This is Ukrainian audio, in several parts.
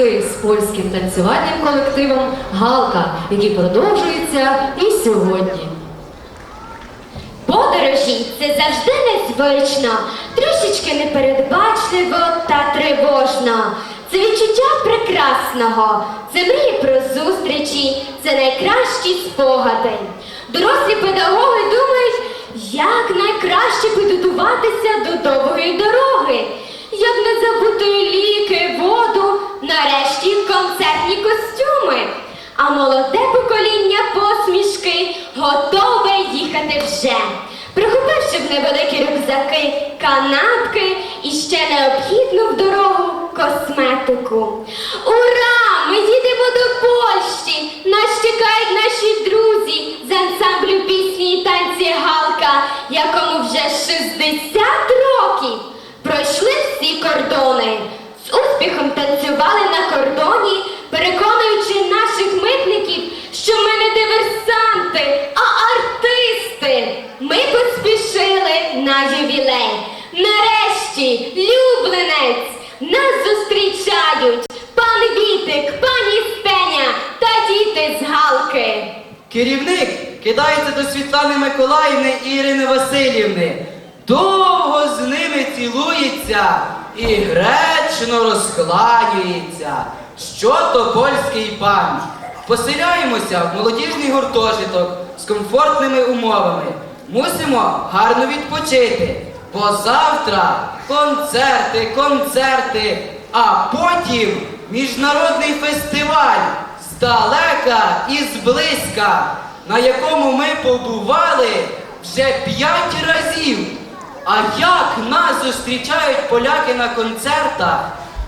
тісні з польським танцювальним колективом Галка, який продовжується і сьогодні. Подорожі це завжди незвично, трішечки непередбачливо та тривожно. Це відчуття прекрасного, це мрії про зустрічі, це найкращі спогади. Дорослі педагоги думають, як найкраще підготуватися до довгої дороги, як не забути ліки, воду, нарешті концертні костюми. А молоде покоління посмішки готове їхати вже. Прихопивши в невеликі рюкзаки, канапки і ще необхідну в дорогу косметику. Ура! Ми їдемо до Польщі! Нас чекають наші друзі з ансамблю пісні і танці Галка, якому вже 60 років. Пройшли всі кордони. Успіхом танцювали на кордоні, переконуючи наших митників, що ми не диверсанти, а артисти. Ми поспішили на ювілей. Нарешті, любленець, нас зустрічають пан Вітик, пані Стеня та діти з Галки. Керівник кидається до Світлани Миколаївни і Ірини Васильівни. Довго з ними цілується і гречно розкланюється. Що то польський пан? Поселяємося в молодіжний гуртожиток з комфортними умовами. Мусимо гарно відпочити. Бо завтра концерти, концерти, а потім міжнародний фестиваль здалека і зблизька, на якому ми побували вже п'ять разів. А як нас зустрічають поляки на концертах?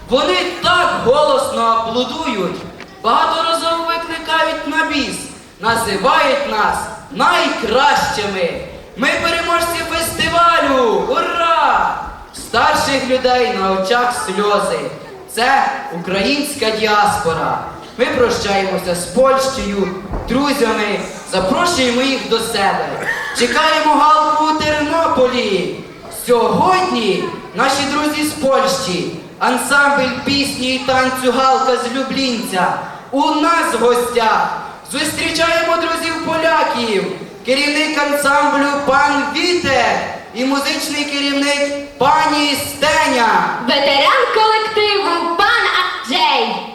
Вони так голосно аплодують, багаторазово викликають на біс, називають нас найкращими. Ми переможці фестивалю! Ура! Старших людей на очах сльози. Це українська діаспора. Ми прощаємося з Польщею, друзями, запрошуємо їх до себе. Чекаємо галку у Тернополі. Сьогодні наші друзі з Польщі, ансамбль пісні і танцю Галка з Люблінця. У нас в гостях зустрічаємо друзів поляків, керівник ансамблю пан Вітер і музичний керівник пані Стеня. Ветеран колективу пан Аджей.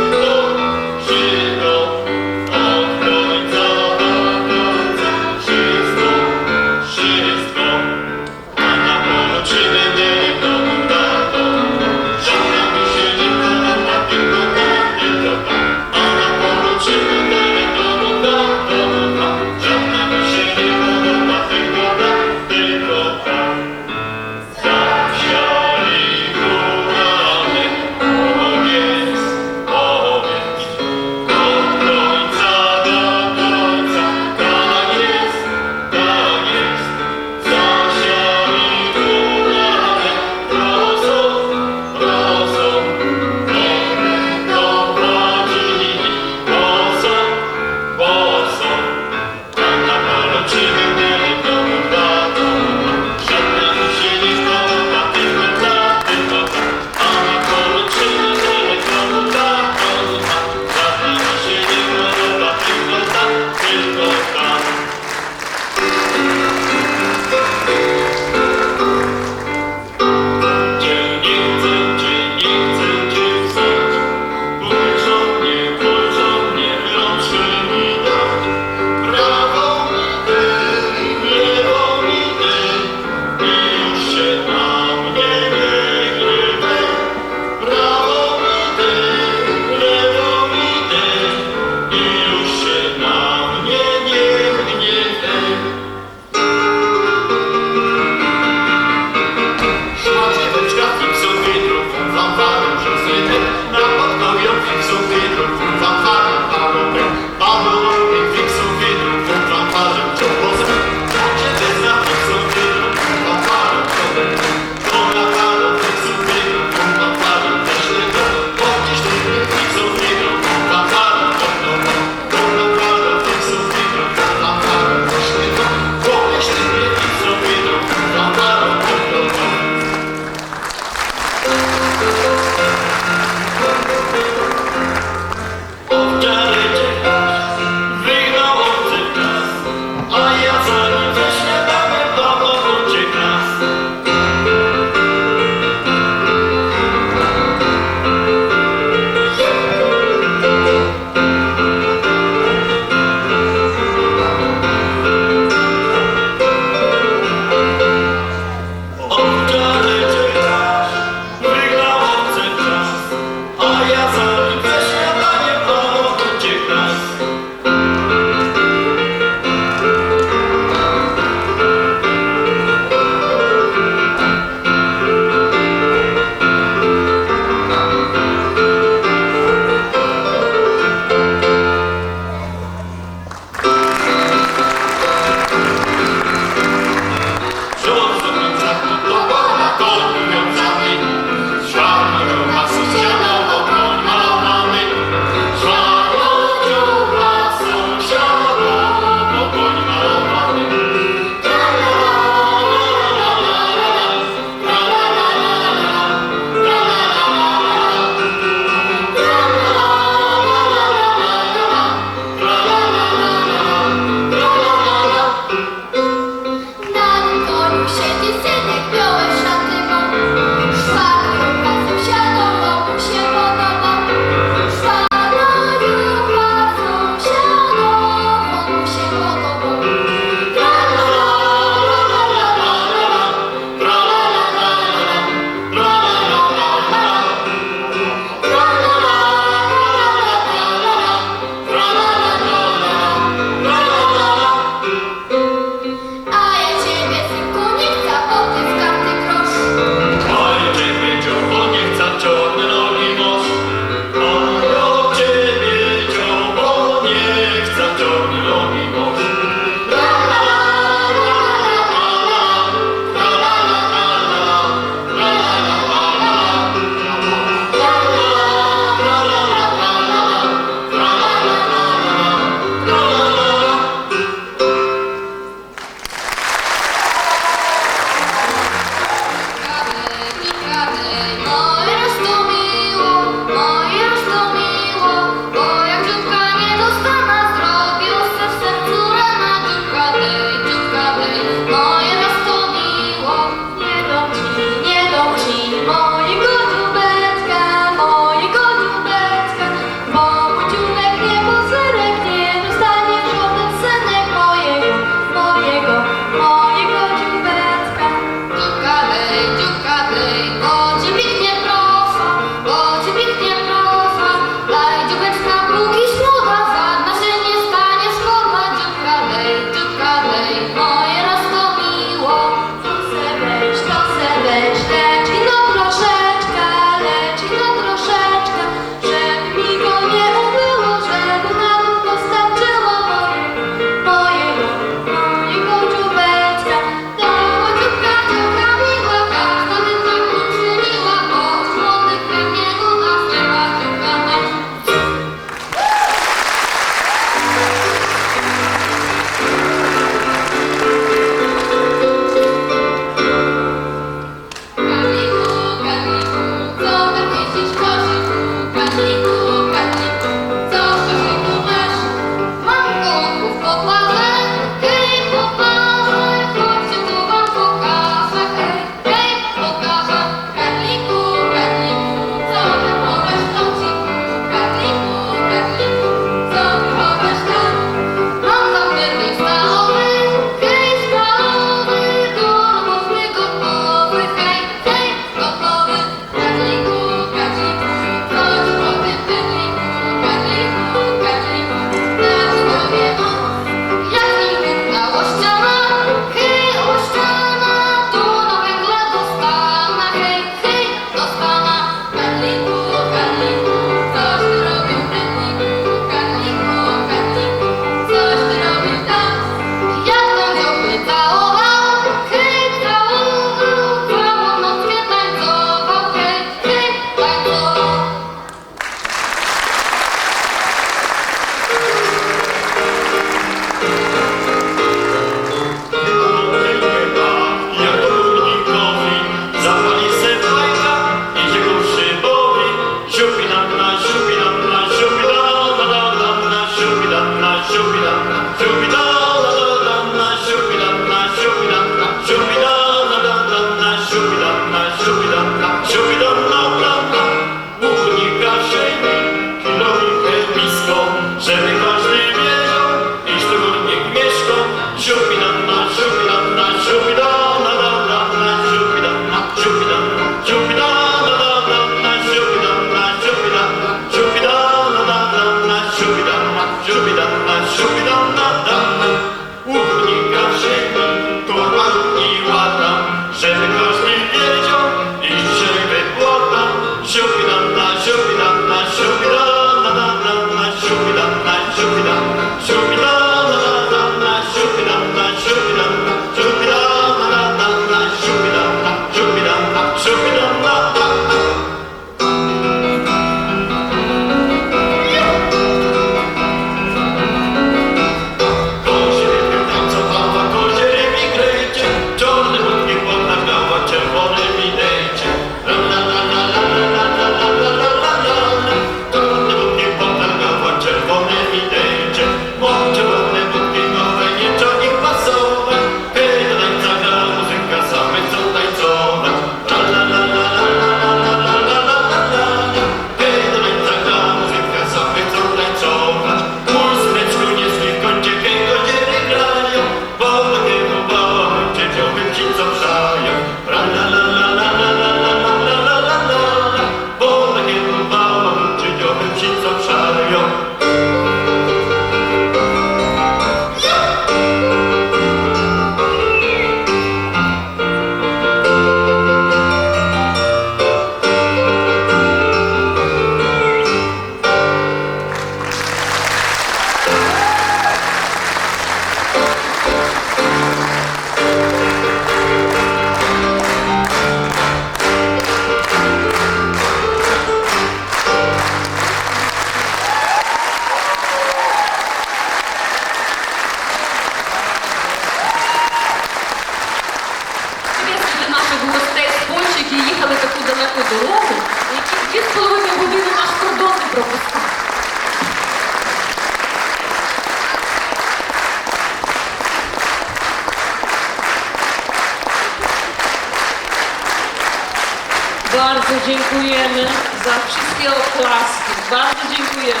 Bardzo dziękujemy za wszystkie oklaski. Bardzo dziękujemy.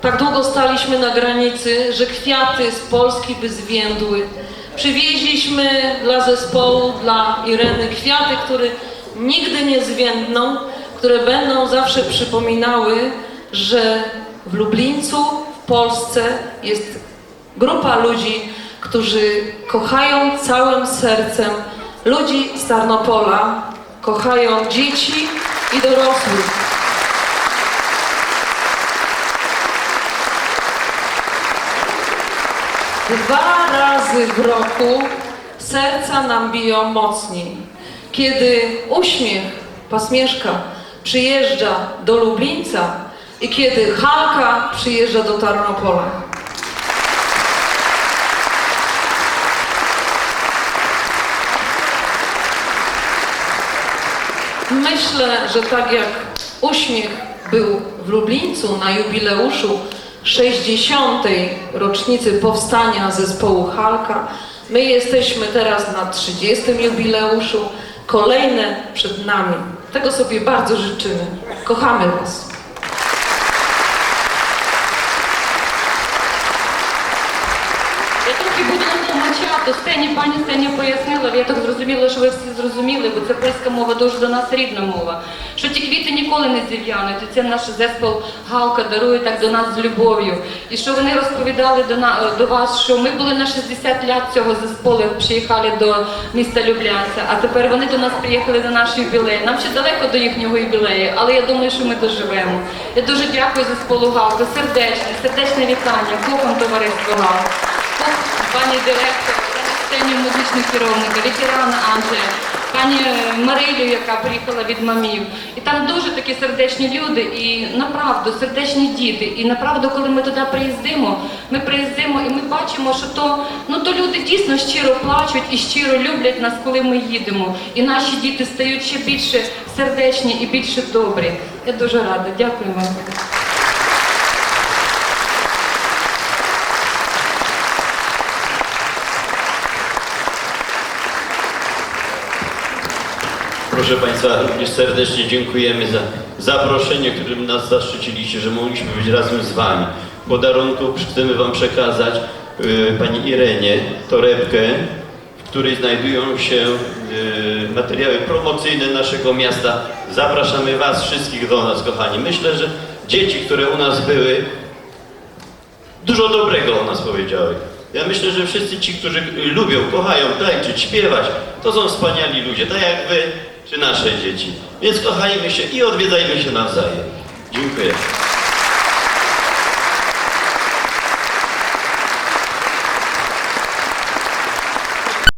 Tak długo staliśmy na granicy, że kwiaty z Polski by zwiędły. Przywieźliśmy dla zespołu, dla Ireny kwiaty, które nigdy nie zwiędną, które będą zawsze przypominały, że w Lublińcu, w Polsce jest grupa ludzi, którzy kochają całym sercem ludzi z Tarnopola, kochają dzieci i dorosłych. Dwa razy w roku serca nam biją mocniej. Kiedy uśmiech pasmieszka przyjeżdża do Lublińca i kiedy Halka przyjeżdża do Tarnopola. Myślę, że tak jak uśmiech był w Lublińcu na jubileuszu 60. rocznicy powstania zespołu Halka, my jesteśmy teraz na 30. jubileuszu. Kolejne przed nami. Tego sobie bardzo życzymy. Kochamy Was. Тлумачати. Стені пані Стені пояснила, я так зрозуміла, що ви всі зрозуміли, бо це польська мова дуже до нас рідна мова. Що ті квіти ніколи не зів'януть. І це наш зеспол Галка дарує так до нас з любов'ю. І що вони розповідали до на до вас, що ми були на 60 лят цього зесполу, приїхали до міста Люблянця, а тепер вони до нас приїхали на наш юбілей. Нам ще далеко до їхнього юбілею, але я думаю, що ми доживемо. Я дуже дякую зесполу Галка, сердечне, сердечне вітання, кохам товариство Галка. Пані директор, сцені музичного керівника, ветерана Анджея, пані Марилю, яка приїхала від мамів. І там дуже такі сердечні люди, і направду сердечні діти. І направду, коли ми туди приїздимо, ми приїздимо і ми бачимо, що то, ну, то люди дійсно щиро плачуть і щиро люблять нас, коли ми їдемо. І наші діти стають ще більше сердечні і більше добрі. Я дуже рада. Дякую вам. Proszę Państwa, również serdecznie dziękujemy za zaproszenie, którym nas zaszczyciliście, że mogliśmy być razem z Wami. Podarunku chcemy Wam przekazać y, Pani Irenie torebkę, w której znajdują się y, materiały promocyjne naszego miasta. Zapraszamy Was wszystkich do nas, kochani. Myślę, że dzieci, które u nas były, dużo dobrego o nas powiedziały. Ja myślę, że wszyscy ci, którzy lubią, kochają tańczyć, śpiewać, to są wspaniali ludzie, tak jak wy czy nasze dzieci. Więc kochajmy się i odwiedzajmy się nawzajem. Dziękuję.